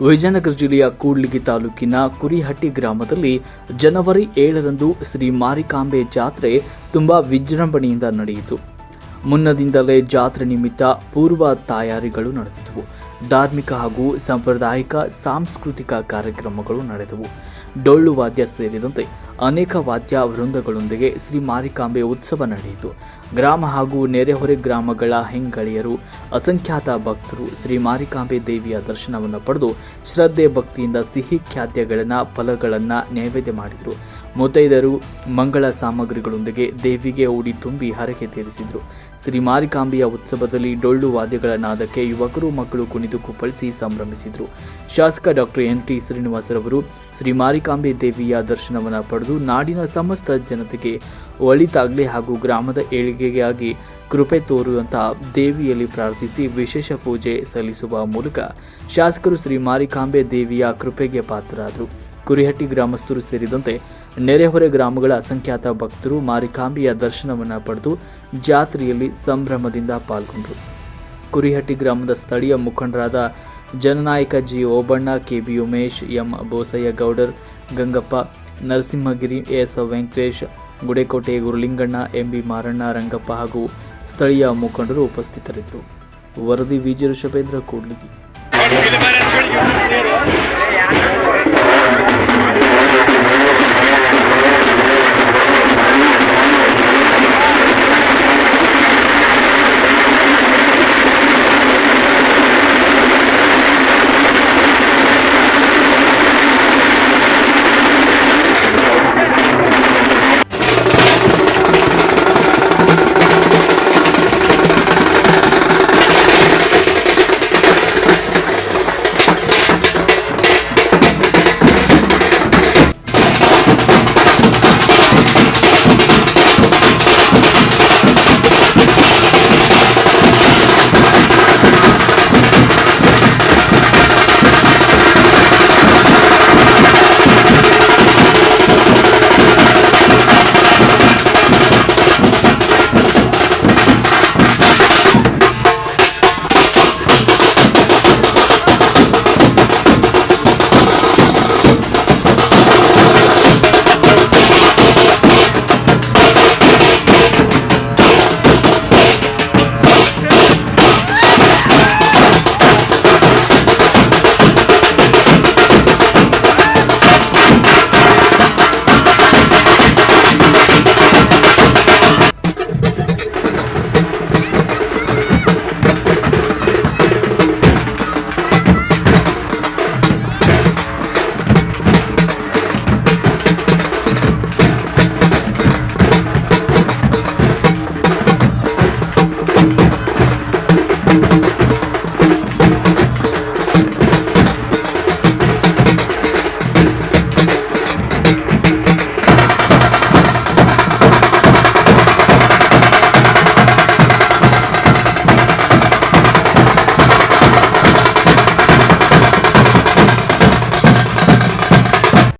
ವಿಜಯನಗರ ಜಿಲ್ಲೆಯ ಕೂಡ್ಲಿಗಿ ತಾಲೂಕಿನ ಕುರಿಹಟ್ಟಿ ಗ್ರಾಮದಲ್ಲಿ ಜನವರಿ ಏಳರಂದು ಶ್ರೀ ಮಾರಿಕಾಂಬೆ ಜಾತ್ರೆ ತುಂಬಾ ವಿಜೃಂಭಣೆಯಿಂದ ನಡೆಯಿತು. ಮುನ್ನದಿಂದಲೇ ಜಾತ್ರೆ ನಿಮಿತ್ತ ಪೂರ್ವ ತಯಾರಿಗಳು ನಡೆದಿದ್ದವು ಧಾರ್ಮಿಕ ಹಾಗೂ ಸಾಂಪ್ರದಾಯಿಕ, ಸಾಂಸ್ಕೃತಿಕ ಕಾರ್ಯಕ್ರಮಗಳು ನಡೆದವು. ಡೊಳ್ಳು ವಾದ್ಯ ಸೇರಿದಂತೆ ಅನೇಕ ವಾದ್ಯ ವೃಂದಗಳೊಂದಿಗೆ ಶ್ರೀ ಮಾರಿಕಾಂಬೆ ಉತ್ಸವ ನಡೆಯಿತು. ಗ್ರಾಮ ಹಾಗೂ ನೆರೆಹೊರೆ ಗ್ರಾಮಗಳ ಹೆಂಗಳಿಯರು, ಅಸಂಖ್ಯಾತ ಭಕ್ತರು ಶ್ರೀ ಮಾರಿಕಾಂಬೆ ದೇವಿಯ ದರ್ಶನವನ್ನು ಪಡೆದು ಶ್ರದ್ಧೆ ಭಕ್ತಿಯಿಂದ ಸಿಹಿ ಖಾದ್ಯಗಳನ್ನು, ಫಲಗಳನ್ನು ನೈವೇದ್ಯ ಮಾಡಿದರು. ಮುತ್ತೈದರು ಮಂಗಳ ಸಾಮಗ್ರಿಗಳೊಂದಿಗೆ ದೇವಿಗೆ ಓಡಿ ತುಂಬಿ ಹರಕೆ ತೀರಿಸಿದರು. ಶ್ರೀ ಮಾರಿಕಾಂಬೆಯ ಉತ್ಸವದಲ್ಲಿ ಡೊಳ್ಳು ವಾದ್ಯಗಳ ನಾದಕ್ಕೆ ಯುವಕರು ಮಕ್ಕಳು ಕುಣಿದು ಕುಪ್ಪಳಿಸಿ ಸಂಭ್ರಮಿಸಿದರು. ಶಾಸಕ ಡಾಕ್ಟರ್ ಎನ್. ಟಿ. ಶ್ರೀನಿವಾಸರವರು ಶ್ರೀ ಮಾರಿಕಾಂಬೆ ದೇವಿಯ ದರ್ಶನವನ್ನು ಪಡೆದು ನಾಡಿನ ಸಮಸ್ತ ಜನತೆಗೆ ಒಳಿತಾಗಲಿ ಹಾಗೂ ಗ್ರಾಮದ ಏಳಿಗೆಗಾಗಿ ಕೃಪೆ ತೋರುವಂತಹ ದೇವಿಯಲ್ಲಿ ಪ್ರಾರ್ಥಿಸಿ ವಿಶೇಷ ಪೂಜೆ ಸಲ್ಲಿಸುವ ಮೂಲಕ ಶಾಸಕರು ಶ್ರೀ ಮಾರಿಕಾಂಬೆ ದೇವಿಯ ಕೃಪೆಗೆ ಪಾತ್ರರಾದರು. ಕುರಿಹಟ್ಟಿ ಗ್ರಾಮಸ್ಥರು ಸೇರಿದಂತೆ ನೆರೆಹೊರೆ ಗ್ರಾಮಗಳ ಅಸಂಖ್ಯಾತ ಭಕ್ತರು ಮಾರಿಕಾಂಬಿಯ ದರ್ಶನವನ್ನು ಪಡೆದು ಜಾತ್ರೆಯಲ್ಲಿ ಸಂಭ್ರಮದಿಂದ ಪಾಲ್ಗೊಂಡರು ಕುರಿಹಟ್ಟಿ ಗ್ರಾಮದ ಸ್ಥಳೀಯ ಮುಖಂಡರಾದ ಜನನಾಯಕ G Obanna, KB Umesh, M Bosaiah Gowder, Gangappa, Narasimhagiri, S Venkatesh, Gudekote Gurulinganna MB Maranna, Rangappa ಹಾಗೂ ಸ್ಥಳೀಯ ಮುಖಂಡರು ಉಪಸ್ಥಿತರಿದ್ದರು ವರದಿ ವಿಜಯ ಶಬೇಂದ್ರ ಕೂಡ್ಲಿಗಿ.